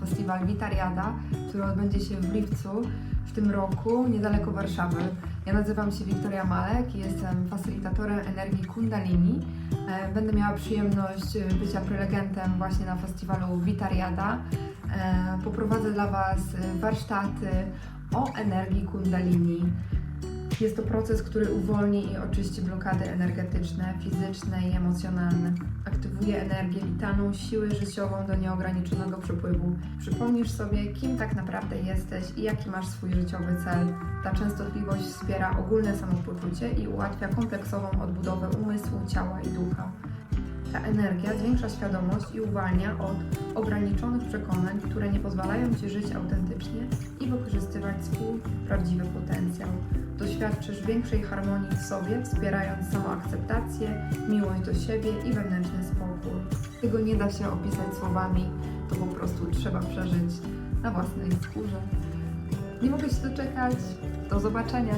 festiwal Witariada, który odbędzie się w lipcu w tym roku niedaleko Warszawy. Ja nazywam się Wiktoria Malek i jestem facylitatorem energii Kundalini. E, Będę miała przyjemność e, bycia prelegentem właśnie na festiwalu Witariada. E, Poprowadzę dla Was warsztaty o energii Kundalini. Jest to proces, który uwolni i oczyści blokady energetyczne, fizyczne i emocjonalne. Aktywuje energię witalną, siłę życiową do nieograniczonego przepływu. Przypomnisz sobie, kim tak naprawdę jesteś i jaki masz swój życiowy cel. Ta częstotliwość wspiera ogólne samopoczucie i ułatwia kompleksową odbudowę umysłu, ciała i ducha. Ta energia zwiększa świadomość i uwalnia od ograniczonych przekonań, które nie pozwalają Ci żyć autentycznie i wykorzystywać swój prawdziwy potencjał. Doświadczysz większej harmonii w sobie, wspierając samoakceptację, miłość do siebie i wewnętrzny spokój. Tego nie da się opisać słowami, to po prostu trzeba przeżyć na własnej skórze. Nie mogę się doczekać. Do zobaczenia.